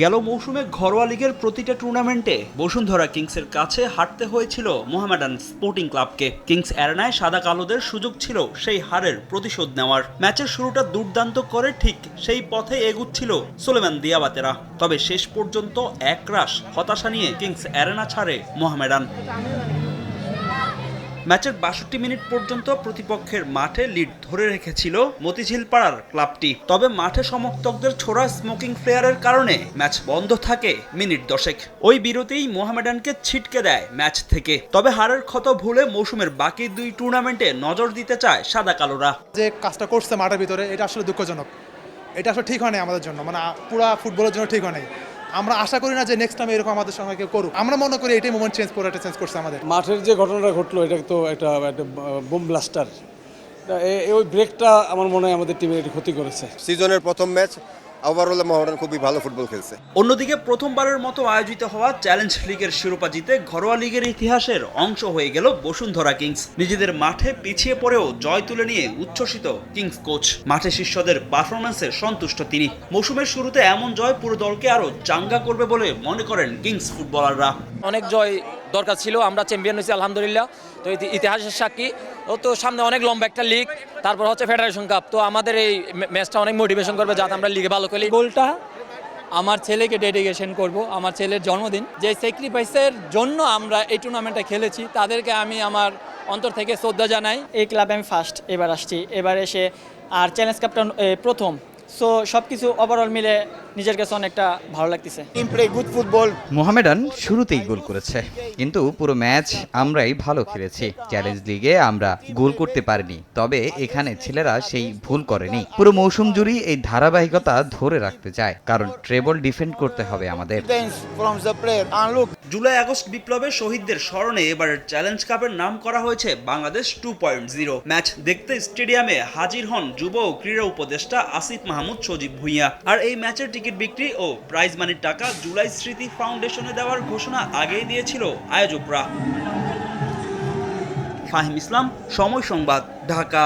গেল মৌসুমে ঘরোয়া লিগের প্রতিটা টুর্নামেন্টে বসুন্ধরা কিংসের কাছে হারতে হয়েছিল মোহামেডান স্পোর্টিং ক্লাবকে। কিংস অ্যারেনায় সাদা কালোদের সুযোগ ছিল, সেই হারের প্রতিশোধ নেওয়ার। ম্যাচের শুরুটা দুর্দান্ত করে ঠিক সেই পথে এগুচ্ছিল সোলেমান দিয়াবাতেরা। তবে শেষ পর্যন্ত একরাশ হতাশা নিয়ে কিংস অ্যারেনা ছাড়ে মোহামেডান। ম্যাচের বাষট্টি মিনিট পর্যন্ত প্রতিপক্ষের মাঠে লিড ধরে রেখেছিল মতিঝিল পাড়ার ক্লাবটি। তবে মাঠে সমর্থকদের ছোড়া স্মোকিং ফ্লেয়ারের কারণে ম্যাচ বন্ধ থাকে মিনিট দশেক। ওই বিরতিই মোহামেডানকে ছিটকে দেয় ম্যাচ থেকে। তবে হারের ক্ষত ভুলে মৌসুমের বাকি দুই টুর্নামেন্টে নজর দিতে চায় সাদা কালোরা। যে কাজটা করছে মাঠের ভিতরে, এটা আসলে দুঃখজনক। এটা আসলে ঠিক হয় আমাদের জন্য। মানে পুরা ফুটবলের জন্য ঠিক হয় আমরা আশা করি না যে নেক্সট টাইম এরকম আমাদের সঙ্গে কেউ করুক। আমরা মনে করি এটাই মোমেন্ট চেঞ্জ করে চেঞ্জ করছে আমাদের। মাঠের যে ঘটনাটা ঘটলো এটা তো একটা একটা বোম ব্লাস্টার ওই ব্রেকটা আমার মনে হয় আমাদের টিমের ক্ষতি করেছে। সিজনের প্রথম ম্যাচ ওভারঅল মোহামেডান খুবই ভালো ফুটবল খেলছে। অন্যদিকে প্রথমবারের মতো আয়োজিত হওয়া চ্যালেঞ্জ লিগের শিরোপা জিতে ঘরোয়া লিগের ইতিহাসের অংশ হয়ে গেল বসুন্ধরা কিংস নিজেদের মাঠে পিছিয়ে পড়েও জয় তুলে নিয়ে উচ্ছ্বসিত কিংস কোচ মাঠে শিষ্যদের পারফরম্যান্সে সন্তুষ্ট তিনি। মৌসুমের শুরুতে এমন জয় পুরো দলকে আরও চাঙ্গা করবে বলে মনে করেন কিংস ফুটবলাররা অনেক জয় দরকার ছিল আমরা চ্যাম্পিয়ন হয়েছি আলহামদুলিল্লাহ। তো ইতিহাসের সাক্ষী। ও তো সামনে অনেক লম্বা একটা লিগ তারপর হচ্ছে ফেডারেশন কাপ তো আমাদের এই ম্যাচটা অনেক মোটিভেশন করবে যাতে আমরা লিগে ভালো খেলি। গোলটা আমার ছেলেকে ডেডিকেশন করব আমার ছেলের জন্মদিন। যে স্যাক্রিফাইসের জন্য আমরা এই টুর্নামেন্টটা খেলেছি তাদেরকে আমি আমার অন্তর থেকে শ্রদ্ধা জানাই। এই ক্লাবে আমি ফার্স্ট এবার আসছি। এবার এসে আর চ্যালেঞ্জ কাপটা প্রথম। সো সব কিছু ওভারঅল মিলে নিজের কাছে অনেকটা ভালো লাগতেছে। মোহামেডান শুরুতেই গোল করেছে কিন্তু পুরো ম্যাচ আমরাই ভালো খেলেছি। চ্যালেঞ্জ লিগে আমরা গোল করতে পারিনি তবে এখানে ছেলেরা সেই ভুল করেনি। পুরো মৌসুম জুড়েই এই ধারাবাহিকতা ধরে রাখতে চায় কারণ ট্রেবল ডিফেন্ড করতে হবে আমাদের। জুলাই আগস্ট বিপ্লবে শহীদদের স্মরণে এবারের চ্যালেঞ্জ কাপের নাম করা হয়েছে Bangladesh two point zero match দেখতে স্টেডিয়ামে হাজির হন যুব ও ক্রীড়া উপদেষ্টা আসিফ মাহমুদ সজীব ভুঁইয়া। আর এই ম্যাচের টিকিট বিক্রি ও প্রাইজ মানির টাকা জুলাই স্মৃতি ফাউন্ডেশনে দেওয়ার ঘোষণা আগেই দিয়েছিল আয়োজকরা। ফাহিম ইসলাম, সময় সংবাদ, ঢাকা।